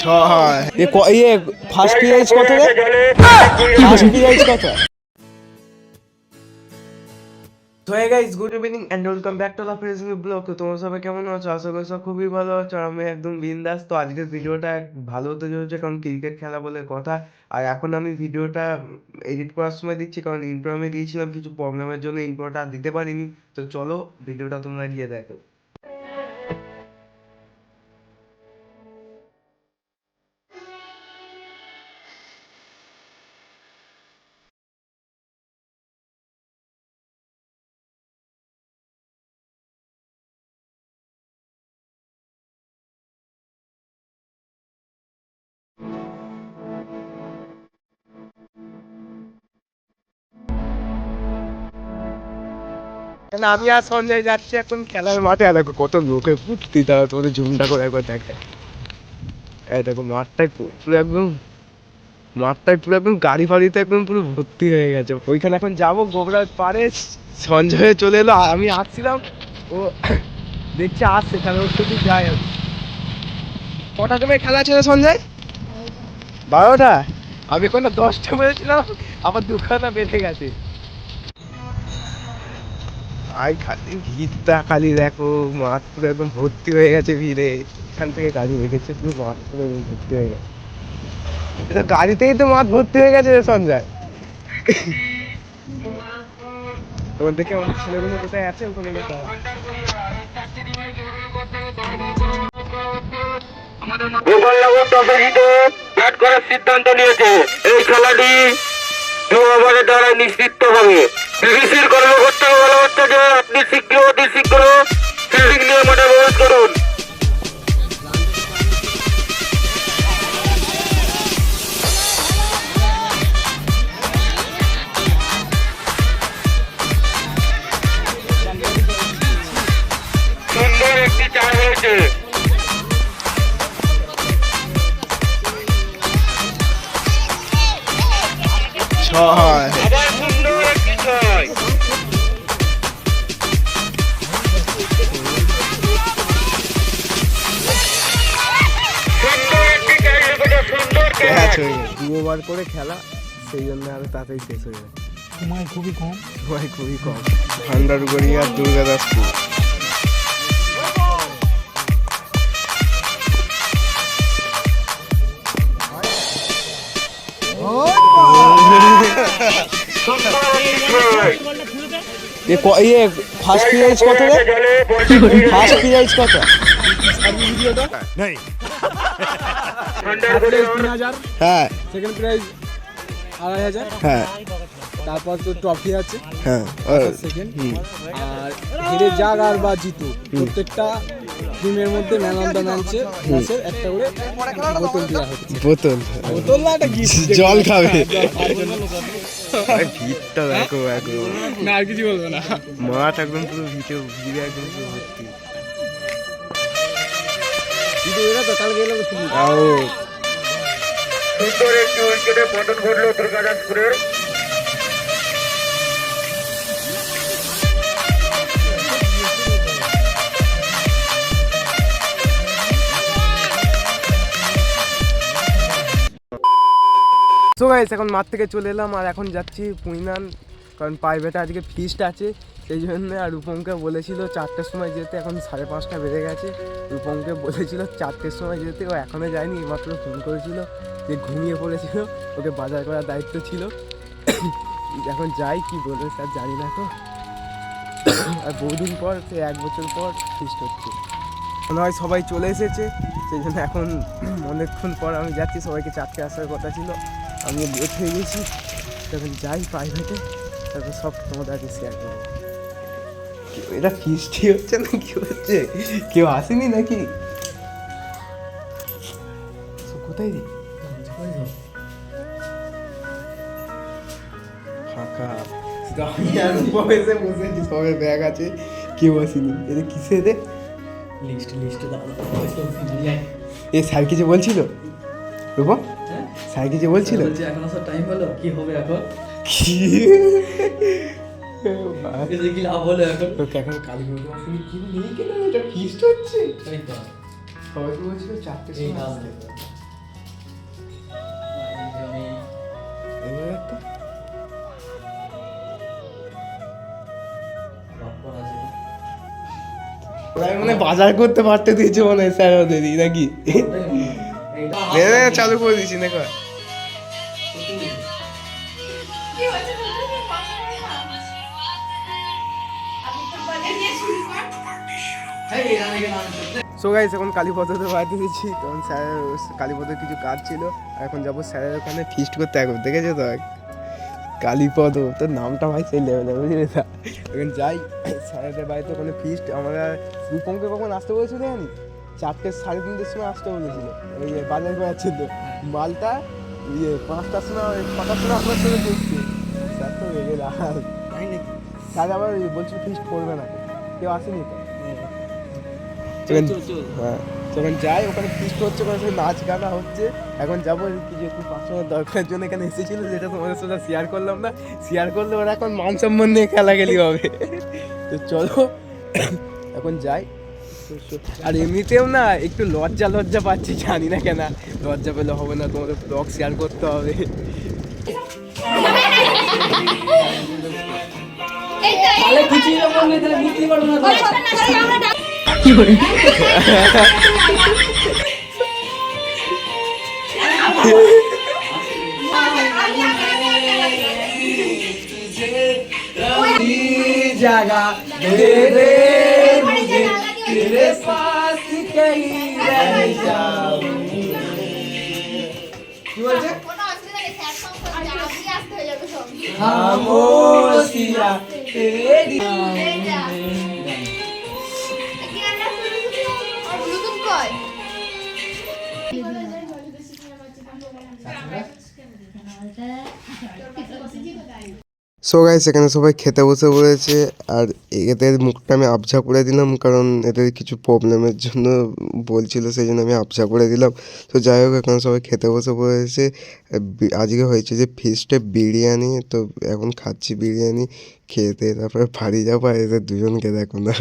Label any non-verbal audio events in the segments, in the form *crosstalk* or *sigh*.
ছয়। ইয়ে first prize কত রে? ফার্স্ট প্রাইজ কত? তো hey guys good evening and welcome back to the Facebook blog তো তোমরা সবাই কেমন আছো? আশা করি সব খুবই ভালো আছো আর আমি একদম বিন্দাস। তো আজকের ভিডিওটা ভালো হতে চলেছে কারণ ক্রিকেট খেলা বলে কথা। আর এখন আমি ভিডিওটা এডিট করার সময় দিচ্ছি কারণ ইন্ট্রো আমি দিয়েছিলাম কিছু প্রবলেমের জন্য ইন্ট্রোটা দিতে পারিনি। তো চলো ভিডিওটা তোমরা গিয়ে দেখো। আমি আর সঞ্জয় যাচ্ছি এখন খেলার মাঠে? আর দেখো কত লোকে ফুটতি তারা তোমাদের ঝুমটা করে একবার দেখে এই দেখো মাঠটাই পুরো একদম মাঠটাই পুরো একদম গাড়ি ফাড়িতে একদম পুরো ভর্তি হয়ে গেছে। ওইখানে এখন যাব, গোবরার পারে সঞ্জয় চলে এলো আমি আসছিলাম। ও দেখছি আসছে তাহলে ওর সাথে যাই আমি। কটা সময় খেলা ছিল সঞ্জয়? বারোটা? আমি এখন দশটা বলেছিলাম আমার দুখানা বেঁধে গেছে। আই খালি ভিড়টা খালি দেখো মাঠ পুরো একদম ভর্তি হয়ে গেছে ভিড়ে। এখান থেকে গাড়ি রেখেছে, পুরো মাঠ পুরো ভর্তি হয়ে গেছে। গাড়িতেই তো মাঠ ভর্তি হয়ে গেছে সঞ্জয়। তোমার দেখে আমার ছেলেগুলো কোথায় আছে ওখানে সিদ্ধান্ত নিয়েছে। এই খেলাটি দু ওভারের দ্বারা নিশ্চিত হবে। বিবিসির কর্মকর্তাকে বলা হচ্ছে যে আপনি শীঘ্র অতি শীঘ্র ফিল্ডিং নিয়ে মাঠে প্রবেশ করুন। সুন্দর একটি চার ওভার করে খেলা সেই জন্য আরও তাড়াতাড়ি শেষ হয়ে গেছে সময় খুবই কম। সময় খুবই কম। ভান্ডারগড়িয়া দুর্গাদাসপুর ইয়ে ফার্স্ট প্রাইজ কত রে? *laughs* ফার্স্ট প্রাইজ কত? হাজার হ্যাঁ। সেকেন্ড প্রাইজ আড়াই হাজার। হ্যাঁ। তারপর তো ট্রফি আছে। হ্যাঁ। সেকেন্ড আর হেরে যাক আর বা জিতু প্রত্যেকটা টিমের মধ্যে ম্যান অফ দ্য ম্যাচে ম্যাচের একটা করে বোতল দেওয়া হচ্ছে। বোতল। বোতল না একটা গিফট জল খাবে। ভিড়টা দেখো একদম না আর কিছু বলব না। মাঠ একদম পুরো ভিড়ে ভিড়ে একদম পুরো ভর্তি। সুন্দর একটি উইকেটে পতন ঘটলো দুর্গাদাসপুরের সো গাইস এখন মাঠ থেকে চলে এলাম আর এখন যাচ্ছি পুইনান কারণ প্রাইভেটে আজকে ফিস্ট আছে। সেই জন্য আর রূপমকে বলেছিল চারটের সময় যেতে, এখন সাড়ে পাঁচটা বেজে গেছে। রূপমকে বলেছিল চারটের সময় যেতে, ও এখনও যায়নি, এইমাত্র ফোন করেছিল যে ঘুমিয়ে পড়েছিল, ওকে বাজার করার দায়িত্ব ছিল। এখন যাই, কি বলবে স্যার জানি না তো। আর বহুদিন পর, সে এক বছর পর ফিস্ট হচ্ছে। মনে হয় সবাই চলে এসেছে, সেই জন্য এখন অনেকক্ষণ পর আমি যাচ্ছি, সবাইকে চারটে আসার কথা ছিল। আমি লেট হয়ে গেছি। তখন যাই প্রাইভেটে তারপর সব তোমাদের আগে শেয়ার করব। এটা ফিস্টি হচ্ছে না কি হচ্ছে? কেউ আসেনি নাকি? কোথায় রে? ফাঁকা। বসে ব্যাগ আছে কেউ আসেনি। এটা কিসে রে? লিস্ট লিস্ট এ স্যার কিছু বলছিল? রূপম? স্যার কিছু বলছিল? বলছি এখন টাইম হলো? কি হবে এখন? মানে বাজার করতে পারতে দিয়েছে মনে হয় স্যার ওদেরই নাকি? চালু করে দিয়েছি দেখো। সো গাইস এখন কালীপদতে বাড়িতে দিচ্ছি তখন স্যার কালীপদের কিছু কাজ ছিল। আর এখন যাব স্যারের ওখানে ফিস্ট করতে একবার দেখেছ তো? কালীপদ তোর নামটা ভাই সেই লেভেলে বুঝলি না এখন যাই স্যারেদের বাড়িতে ওখানে ফিস্ট আমরা রূপমকে কখন আসতে বলেছিল জানি? চারটে সাড়ে তিনটের সময় আসতে বলেছিল। ওই যে বাজার করার ছিল মালটা ইয়ে পাঁচটার সময় ছটার সময় আপনার সঙ্গে ঢুকছে। স্যার তো রেগে লাল স্যার আবার বলছিল ফিস্ট করবে না। কেউ আসেনি তো? হ্যাঁ। যখন যাই ওখানে ফিস্ট হচ্ছে ওখানে সব নাচ গানা হচ্ছে। এখন যাব কিছু একটু পার্সোনাল দরকারের জন্য এখানে এসেছিল যেটা তোমাদের সাথে শেয়ার করলাম না। শেয়ার করলে ওরা এখন মান সম্মান নিয়ে খেলাখেলি হবে। তো চলো এখন যাই। আর এমনিতেও না একটু লজ্জা লজ্জা পাচ্ছি জানি না কেন। লজ্জা পেলে হবে না তোমাদের ব্লগ শেয়ার করতে হবে। তাহলে না। তাহলে পারব না তো। আমরা ডাক জায়গা দে দে মুঝে तेरे पास कहीं रह जाऊं কি বলছে কোনো অসুবিধা সো গাইস এখানে সবাই খেতে বসে পড়েছে, আর এদের মুখটা আমি আবঝা করে দিলাম, কারণ এদের কিছু প্রবলেমের জন্য বলছিল সেই জন্য আমি আবঝা করে দিলাম। তো যাই হোক, এখানে সবাই খেতে বসে পড়েছে। আজকে হয়েছে যে ফিস্টে বিরিয়ানি, তো এখন খাচ্ছি বিরিয়ানি খেতে তারপরে বাড়ি যাব, আর এদের দুজনকে দেখো না,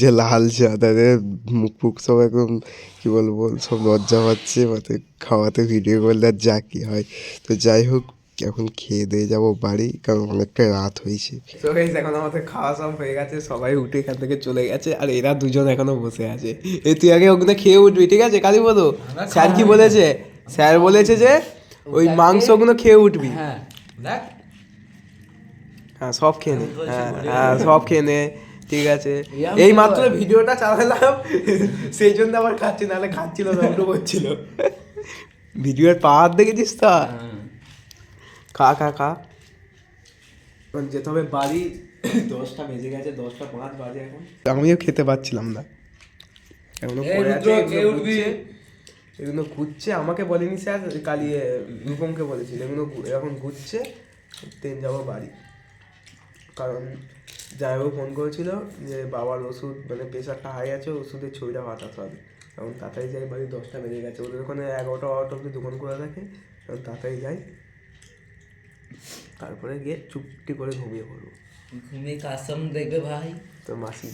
যে লাল চা তাদের মুখ ফুক সব একদম, কী বলব, সব লজ্জা পাচ্ছে মানে খাওয়াতে ভিডিও করলে আর যা কী হয়। তো যাই হোক এখন খেয়ে দিয়ে যাব বাড়ি কারণ অনেকটা রাত হয়েছে। তো গাইস এখন আমাদের খাওয়া সব হয়ে গেছে সবাই উঠে এখান থেকে চলে গেছে আর এরা দুজন এখনও বসে আছে। এ তুই আগে ওখানে খেয়ে উঠবি ঠিক আছে কালী বলো স্যার কি বলেছে? স্যার বলেছে যে ওই মাংসগুলো খেয়ে উঠবি। হ্যাঁ দেখ। হ্যাঁ সব খেয়ে নে। হ্যাঁ হ্যাঁ সব খেয়ে নে ঠিক আছে। এই মাত্র ভিডিওটা চালালাম সেই জন্য আবার খাচ্ছি নাহলে খাচ্ছিল না *laughs* করছিল ভিডিওর পাওয়ার দেখেছিস তো? খা খা খা। এখন যেতে হবে বাড়ি। দশটা বেজে গেছে দশটা পাঁচ বাজে এখন। আমিও খেতে পাচ্ছিলাম না। এখনও পড়ে আছে এগুলো ঘুরছে। আমাকে বলেনি স্যার কালিয়ে রূপমকে বলেছিল এগুলো এখন ঘুরছে ট্রেন যাব বাড়ি। কারণ জামাইবাবু ফোন করেছিল যে বাবার ওষুধ মানে প্রেশারটা হাই আছে ওষুধের ছবিটা পাঠাতে হবে। এখন তাড়াতাড়ি যাই বাড়ি দশটা বেজে গেছে ওদের ওখানে এগারোটা বারোটা অব্দি দোকান খোলা থাকে এখন তাড়াতাড়ি যাই। তারপরে গিয়ে চুপটি করে ঘুমিয়ে পড়ব। ঘুমিয়ে কাসম সামনে দেখবে ভাই। তোর মাসি।